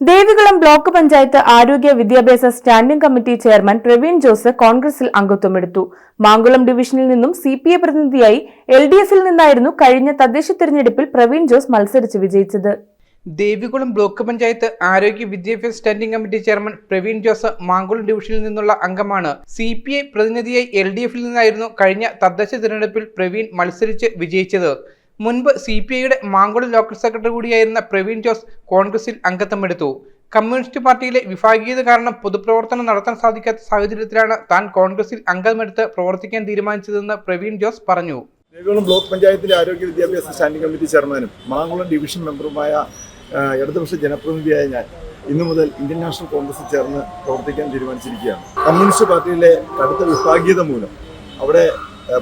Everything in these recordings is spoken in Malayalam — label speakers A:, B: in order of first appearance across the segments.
A: ദേവികുളം ബ്ലോക്ക് പഞ്ചായത്ത് ആരോഗ്യ വിദ്യാഭ്യാസ standing committee chairman Praveen Jose കോൺഗ്രസിൽ അംഗത്വമെടുത്തു മാങ്കുളം ഡിവിഷനിൽ നിന്നും സി പി ഐ പ്രതിനിധിയായി എൽ ഡി എഫിൽ നിന്നായിരുന്നു കഴിഞ്ഞ തദ്ദേശ തിരഞ്ഞെടുപ്പിൽ പ്രവീൺ ജോസ് മത്സരിച്ച് വിജയിച്ചത്.
B: ദേവികുളം ബ്ലോക്ക് പഞ്ചായത്ത് ആരോഗ്യ വിദ്യാഭ്യാസ standing committee chairman Praveen Jose Mankulam ഡിവിഷനിൽ നിന്നുള്ള അംഗമാണ്. സി പി ഐ പ്രതിനിധിയായി എൽ ഡി എഫിൽ നിന്നായിരുന്നു കഴിഞ്ഞ തദ്ദേശ തിരഞ്ഞെടുപ്പിൽ പ്രവീൺ മത്സരിച്ച് വിജയിച്ചത്. മുൻപ് സി പി ഐയുടെ മാങ്കുളം ലോക്കൽ സെക്രട്ടറി കൂടിയായിരുന്ന പ്രവീൺ ജോസ് കോൺഗ്രസിൽ അംഗത്വമെടുത്തു. കമ്മ്യൂണിസ്റ്റ് പാർട്ടിയിലെ വിഭാഗീയത കാരണം പൊതുപ്രവർത്തനം നടത്താൻ സാധിക്കാത്ത സാഹചര്യത്തിലാണ് താൻ കോൺഗ്രസിൽ അംഗമെടുത്ത് പ്രവർത്തിക്കാൻ തീരുമാനിച്ചതെന്ന് പ്രവീൺ ജോസ് പറഞ്ഞു.
C: ബ്ലോക്ക് പഞ്ചായത്തിലെ ആരോഗ്യ വിദ്യാഭ്യാസ സ്റ്റാൻഡിംഗ് കമ്മിറ്റി ചെയർമാനും മാങ്കുളം ഡിവിഷൻ മെമ്പറുമായ ഇടതുപക്ഷ ജനപ്രതിനിധിയായ ഞാൻ ഇന്നു മുതൽ ഇന്ത്യൻ നാഷണൽ കോൺഗ്രസിൽ ചേർന്ന് പ്രവർത്തിക്കാൻ തീരുമാനിച്ചിരിക്കുകയാണ്. കമ്മ്യൂണിസ്റ്റ് പാർട്ടിയിലെ കടുത്ത വിഭാഗീയത മൂലം അവിടെ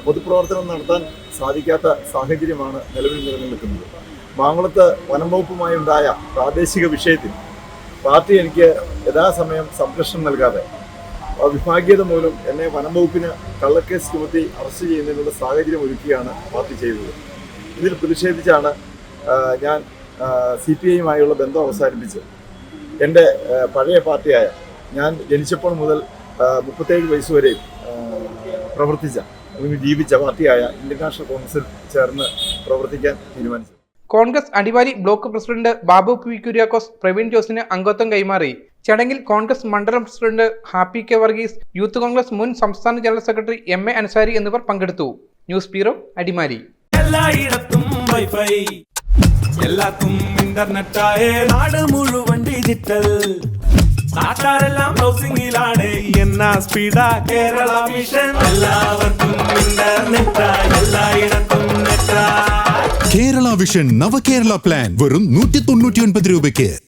C: പൊതുപ്രവർത്തനം നടത്താൻ സാധിക്കാത്ത സാഹചര്യമാണ് നിലവിൽ നിലനിൽക്കുന്നത്. മാങ്കുളത്ത് വനം വകുപ്പുമായി ഉണ്ടായ പ്രാദേശിക വിഷയത്തിൽ പാർട്ടി എനിക്ക് യഥാസമയം സംരക്ഷണം നൽകാതെ വിഭാഗീയത മൂലം എന്നെ വനം വകുപ്പിന് കള്ളക്കേസ് ചുമത്തി അറസ്റ്റ് ചെയ്യുന്നതിനുള്ള സാഹചര്യം ഒരുക്കിയാണ് പാർട്ടി ചെയ്തത്. ഇതിൽ പ്രതിഷേധിച്ചാണ് ഞാൻ സി പി ഐയുമായുള്ള ബന്ധം അവസാനിപ്പിച്ച് എന്റെ പഴയ പാർട്ടിയായ ഞാൻ ജനിച്ചപ്പോൾ മുതൽ മുപ്പത്തേഴ് വയസ്സ് വരെയും പ്രവർത്തിച്ച ജീവിച്ച പാർട്ടിയായ ഇന്ത്യൻ നാഷണൽ കോൺഗ്രസിൽ ചേർന്ന് പ്രവർത്തിക്കാൻ തീരുമാനിച്ചു.
B: Congress Adivari block president Babu P Kuriakose Praveen ജോസിന് അംഗത്വം കൈമാറി. ചടങ്ങിൽ കോൺഗ്രസ് മണ്ഡലം president Happy K Varghese youth Congress മുൻ സംസ്ഥാന general secretary M A Ansari എന്നിവർ പങ്കെടുത്തു. News bureau Adimali.
D: എല്ലായിടത്തും വൈഫൈ. എല്ലാത്തും ഇന്റർനെറ്റായേ നാട് മുഴുവൻ ഡിജിറ്റൽ. നാട്ടാരെല്ലാം ബ്രൗസിംഗിലാണ് എന്നാ കേരള മിഷൻ. എല്ലാവർക്കും ഇന്റർനെറ്റാ എല്ലായിടത്തും
E: കേരള വിഷൻ നവകേരള പ്ലാൻ വെറും നൂറ്റി തൊണ്ണൂറ്റി ഒൻപത് രൂപയ്ക്ക്.